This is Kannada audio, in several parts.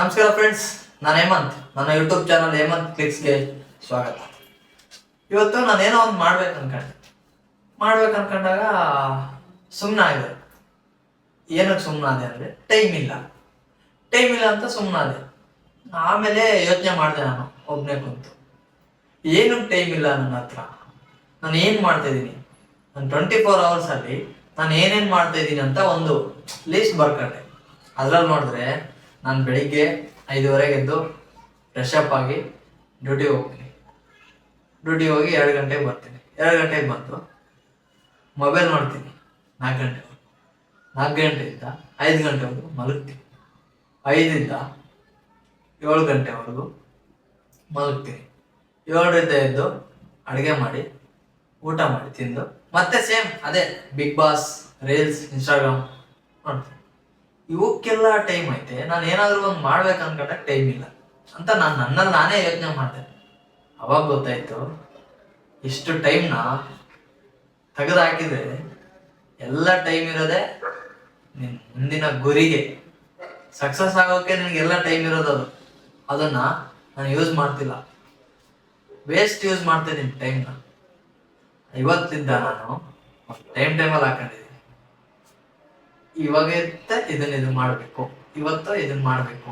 ನಮಸ್ಕಾರ ಫ್ರೆಂಡ್ಸ್ ನಾನು ಹೇಮಂತ್. ನನ್ನ ಯೂಟ್ಯೂಬ್ ಚಾನಲ್ ಹೇಮಂತ್ ಕ್ಲಿಕ್ಸ್ಗೆ ಸ್ವಾಗತ. ಇವತ್ತು ನಾನು ಏನೋ ಒಂದು ಮಾಡ್ಬೇಕು ಅನ್ಕೊಂಡೆ. ಮಾಡ್ಬೇಕು ಅನ್ಕೊಂಡಾಗ ಸುಮ್ಮನೆ ಆಗಿದೆ. ಏನಕ್ಕೆ ಸುಮ್ಮನಾದೆ ಅಂದರೆ ಟೈಮ್ ಇಲ್ಲ. ಟೈಮ್ ಇಲ್ಲ ಅಂತ ಸುಮ್ಮನಾದೆ ಆಮೇಲೆ ಯೋಚನೆ ಮಾಡಿದೆ ನಾನು ಒಬ್ಬನೇ ಕುಂತು. ಏನಕ್ಕೆ ಟೈಮ್ ಇಲ್ಲ ನನ್ನ ಹತ್ರ? ನಾನು ಏನು ಮಾಡ್ತಾಯಿದ್ದೀನಿ ನಾನು ಟ್ವೆಂಟಿ ಫೋರ್ ಅವರ್ಸಲ್ಲಿ ನಾನು ಏನೇನು ಮಾಡ್ತಾ ಇದ್ದೀನಿ ಅಂತ ಒಂದು ಲೀಸ್ಟ್ ಬರ್ಕೊಂಡೆ. ಅದ್ರಲ್ಲಿ ನೋಡಿದ್ರೆ ನಾನು ಬೆಳಿಗ್ಗೆ ಐದುವರೆಗೆ ಎದ್ದು ಫ್ರೆಶ್ ಅಪ್ ಆಗಿ ಡ್ಯೂಟಿಗೆ ಹೋಗ್ತೀನಿ ಡ್ಯೂಟಿಗೆ ಹೋಗಿ ಎರಡು ಗಂಟೆಗೆ ಬರ್ತೀನಿ. ಎರಡು ಗಂಟೆಗೆ ಬಂದು ಮೊಬೈಲ್ ನೋಡ್ತೀನಿ. ನಾಲ್ಕು ಗಂಟೆ ನಾಲ್ಕು ಗಂಟೆಯಿಂದ ಐದು ಗಂಟೆವರೆಗೂ ಮಲಗ್ತೀನಿ. ಐದಿಂದ ಏಳು ಗಂಟೆವರೆಗೂ ಮಲಗ್ತೀನಿ. ಏಳರಿಂದ ಎದ್ದು ಅಡುಗೆ ಮಾಡಿ, ಊಟ ಮಾಡಿ ತಿಂದು ಮತ್ತೆ ಸೇಮ್ ಅದೇ ಬಿಗ್ ಬಾಸ್ ರೀಲ್ಸ್ ಇನ್ಸ್ಟಾಗ್ರಾಮ್ ನೋಡ್ತೀನಿ. ಇವಕ್ಕೆಲ್ಲ ಟೈಮ್ ಐತೆ. ನಾನು ಏನಾದರೂ ಒಂದು ಮಾಡ್ಬೇಕು ಅನ್ಕೊಂಡಾಗ ಟೈಮ್ ಇಲ್ಲ. ಅಂತ ನಾನು ನನ್ನಲ್ಲಿ ನಾನೇ ಯೋಚನೆ ಮಾಡ್ತೇನೆ ಅವಾಗ ಗೊತ್ತಾಯ್ತು, ಇಷ್ಟು ಟೈಮ್ನ ತೆಗೆದು ಹಾಕಿದ್ರೆ ಎಲ್ಲ ಟೈಮ್ ಇರೋದೇ ನಿನ್ನ ಮುಂದಿನ ಗುರಿಗೆ. ಸಕ್ಸಸ್ ಆಗೋಕೆ ನಿನಗೆಲ್ಲ ಟೈಮ್ ಇರೋದು ಅದು. ಅದನ್ನ ನಾನು ಯೂಸ್ ಮಾಡ್ತಿಲ್ಲ. ವೇಸ್ಟ್ ಯೂಸ್ ಮಾಡ್ತಿದ್ದೀನಿ ಟೈಮ್ನ ಇವತ್ತಿದ್ದ ನಾನು ಟೈಮ್ ಟೈಮಲ್ಲಿ ಹಾಕೊಂಡಿದ್ದೀನಿ. ಇವಾಗ ಇತ್ತ ಇದನ್ನ ಇದನ್ನ ಮಾಡಬೇಕು. ಇವತ್ತು ಇದನ್ನ ಮಾಡಬೇಕು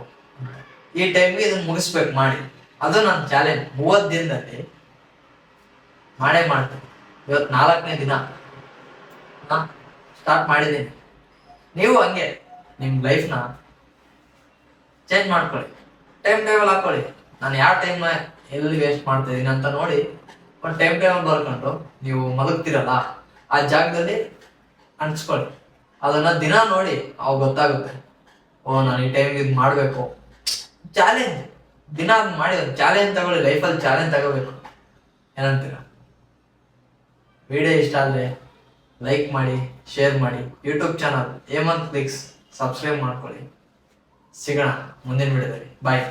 ಈ ಟೈಮ್ಗೆ ಇದನ್ನ ಮುಗಿಸ್ಬೇಕು ಮಾಡಿ. ಅದು ನನ್ನ ಚಾಲೆಂಜ್ ಮೂವತ್ತು ದಿನದಲ್ಲಿ ಮಾಡೇ ಮಾಡ್ತೀನಿ. ಇವತ್ತು ನಾಲ್ಕನೇ ದಿನ. ಸ್ಟಾರ್ಟ್ ಮಾಡಿದ್ದೀನಿ. ನೀವು ಹಂಗೆ ನಿಮ್ಮ ಲೈಫ್ನ ಚೇಂಜ್ ಮಾಡ್ಕೊಳ್ಳಿ. ಟೈಮ್ ಟೇಬಲ್ ಹಾಕೊಳ್ಳಿ. ನಾನು ಯಾವ ಟೈಮ್ ಎಲ್ಲಿ ವೇಸ್ಟ್ ಮಾಡ್ತಾ ಇದೀನಿ ಅಂತ ನೋಡಿ ಒಂದು ಟೈಮ್ ಟೇಬಲ್ ಬರ್ಕೊಂಡು ನೀವು ಮಲಗ್ತಿರಲ್ಲ, ಆ ಜಾಗದಲ್ಲಿ ಅಂಟಿಸ್ಕೊಳ್ಳಿ. ಅದನ್ನ ದಿನ ನೋಡಿ ಅವಾಗ ಗೊತ್ತಾಗುತ್ತೆ. ಓ, ನಾನು ಈ ಟೈಮ್ಗೆ ಇದು ಮಾಡಬೇಕು. ಚಾಲೆಂಜ್ ದಿನ ಅದ್ ಮಾಡಿ ಚಾಲೆಂಜ್ ತಗೊಳ್ಳಿ ಲೈಫಲ್ಲಿ ಚಾಲೆಂಜ್ ತಗೋಬೇಕು. ಏನಂತೀರ? ವಿಡಿಯೋ ಇಷ್ಟ ಆದ್ರೆ ಲೈಕ್ ಮಾಡಿ ಶೇರ್ ಮಾಡಿ. YouTube channel Hemanth clicks subscribe ಮಾಡ್ಕೊಳ್ಳಿ. ಸಿಗೋಣ ಮುಂದಿನ ವಿಡಿಯೋದಲ್ಲಿ ಬಾಯ್